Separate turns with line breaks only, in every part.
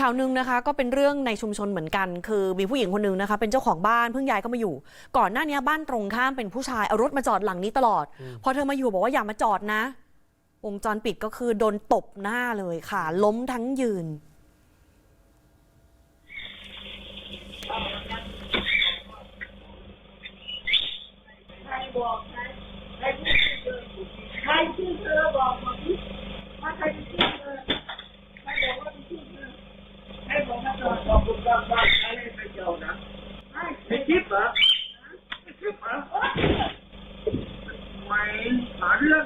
ข่าวหนึ่งนะคะก็เป็นเรื่องในชุมชนเหมือนกัน คือมีผู้หญิงคนหนึ่งนะคะเป็นเจ้าของบ้านเพิ่งย้ายก็มาอยู่ ก่อนหน้านี้บ้านตรงข้ามเป็นผู้ชายเอารถมาจอดหลังนี้ตลอด พอเธอมาอยู่บอกว่าอย่ามาจอดนะ วงจรปิดก็คือโดนตบหน้าเลยค่ะ ล้มทั้งยืน
ใครบอกใครใครพูดชื่อเธอใครชื่อเธอบอกมาสิว่าใครเป็นชื่อเธอใครบอกว่าเป็นชื่อเธอใครบอกว่าเธ อบอกคุณบ้านครให้ไปเหรอไม่คิดเหรอไม่หาเรื่อง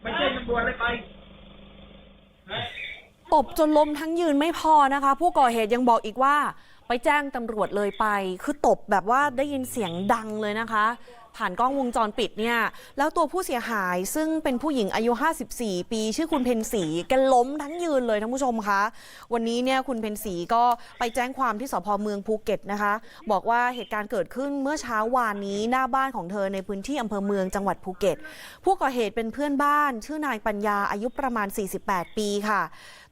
ไม่ใช่ตำรวจเลยไป
ตบจนล้มทั้งยืนไม่พอนะคะ ผู้ก่อเหตุยังบอกอีกว่า ไปแจ้งตำรวจเลยไป คือตบแบบว่าได้ยินเสียงดังเลยนะคะ ผ่านกล้องวงจรปิดเนี่ย แล้วตัวผู้เสียหายซึ่งเป็นผู้หญิงอายุ 54 ปี ชื่อคุณเพนสีแกันล้มทั้งยืนเลยท่านผู้ชมคะวันนี้เนี่ยคุณเพนสีก็ไปแจ้งความที่สพเมืองภูเก็ตนะคะ บอกว่าเหตุการณ์เกิดขึ้นเมื่อเช้าวานนี้หน้าบ้านของเธอในพื้นที่อำเภอเมืองจังหวัดภูเก็ต ผู้ก่อเหตุเป็นเพื่อนบ้าน ชื่อนายปัญญาอายุประมาณ 48 ปีค่ะ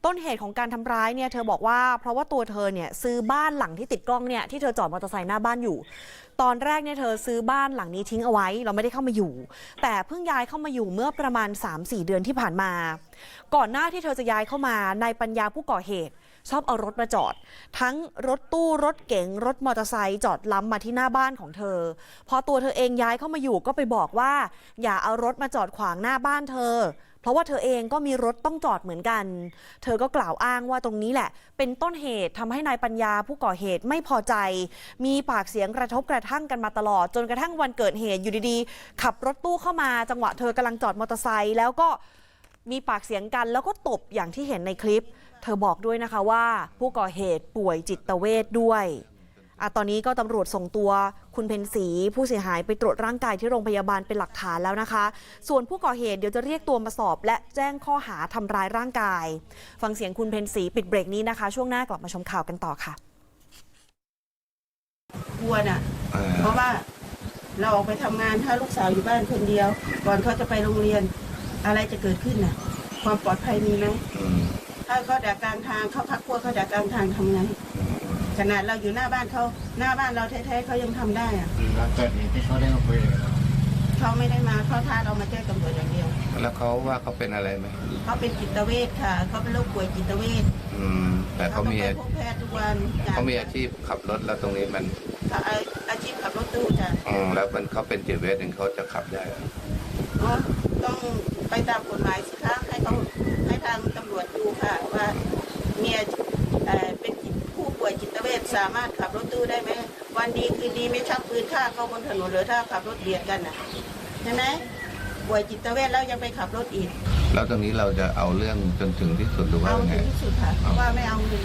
ต้นเหตุของการทำร้ายเนี่ยเธอบอกว่าเพราะว่าตัวเธอเนี่ยซื้อบ้านหลังที่ติดกล้องเนี่ยที่เธอจอดมอเตอร์ไซค์หน้าบ้านอยู่ ตอนแรกเนี่ยเธอซื้อบ้านหลังนี้ทิ้งเอาไว้ เราไม่ได้เข้ามาอยู่ แต่เพิ่งย้ายเข้ามาอยู่เมื่อประมาณ 3-4 เดือนที่ผ่านมา ก่อนหน้าที่เธอจะย้ายเข้ามานายปัญญาผู้ก่อเหตุชอบเอารถมาจอด ทั้งรถตู้รถเก๋งรถมอเตอร์ไซค์จอดล้ำมาที่หน้าบ้านของเธอ พอตัวเธอเองย้ายเข้ามาอยู่ก็ไปบอกว่า อย่าเอารถมาจอดขวางหน้าบ้านเธอ เพราะว่าเธอเองก็มีรถต้องจอดเหมือนกัน เธอก็กล่าวอ้างว่าตรงนี้แหละ เป็นต้นเหตุทำให้นายปัญญาผู้ก่อเหตุไม่พอใจ มีปากเสียงกระทบกระทั่งกันมาตลอด จนกระทั่งวันเกิดเหตุอยู่ดีๆ ขับรถตู้เข้ามาจังหวะเธอกำลังจอดมอเตอร์ไซค์แล้วก็มีปากเสียงกันแล้วก็ตบอย่างที่เห็นในคลิป เธอบอกด้วยนะคะว่า ผู้ก่อเหตุป่วยจิตเวทด้วยอะตอนนี้ก็ตำรวจส่งตัว คุณเพนสีผู้เสียหายไปตรวจร่างกายที่โรงพยาบาลเป็นหลักฐานแล้วนะคะ ส่วนผู้ก่อเหตุเดี๋ยวจะเรียกตัวมาสอบ และแจ้งข้อหาทำร้ายร่างกาย ฟังเสียงคุณเพนสีปิดเบรกนี้นะคะ ช่วงหน้ากลับมาชมข่าวกันต่อค่ะ
กลัวน่ะ
เออ
เพราะว่าเราออกไปทำงานถ้าลูกสาวอยู่บ้านคนเดียว ก่อนเขาจะไปโรงเรียน อะไรจะเกิดขึ้นน่ะ ความปลอดภัยมีไหม
อืม
ถ้าเขาดักกลางทางเขาพักพวกเขาดักกลางทางทำไง ขนาดเราอยู่หน้าบ้านเขาหน้าบ้านเราแท้ๆเขายังทำได้อะ
หลังเกิดเหตุที่เขาได้มาคุยกัน
เขาไม่ได้มาเขาพาเรามาแจ้งตำรวจอย่างเดียว
แล้วเขาว่าเขาเป็นอะไรไหม
เขาเป็นจิตเวชค่ะเขาเป็นโรคป่วยจิตเวช
อืม แต่เขามี
ต้องไปพบแพทย์ทุกวัน
เขามีอาชีพขับรถแล้วตรงนี้มัน
เขาอาอาชีพขับรถตู้จ้ะ
อืมแล้วมันเขาเป็นจิตเวชถึงเขาจะขับได้เหรอ
อ๋อต้องไปตามกฎหมายสิคะให้เขาให้ทางตำรวจดูค่ะว่าเมียเอ่อเป็นจิตผู้ป่วยจิตเวช สามารถขับรถตู้ได้ไหมวันดีคืนดีไม่ชักปืนฆ่าเขาบนถนนหรือถ้าขับรถเบียดกันน่ะใช่ไหมป่วยจิตเวชแล้วยังไปขับรถอีก
แล้วตรงนี้เราจะเอาเรื่องจนถึงที่สุดหรือว่า
เอา
ยังไง
ถึงที่สุดค่ะเพราะว่าไม่เอาเลย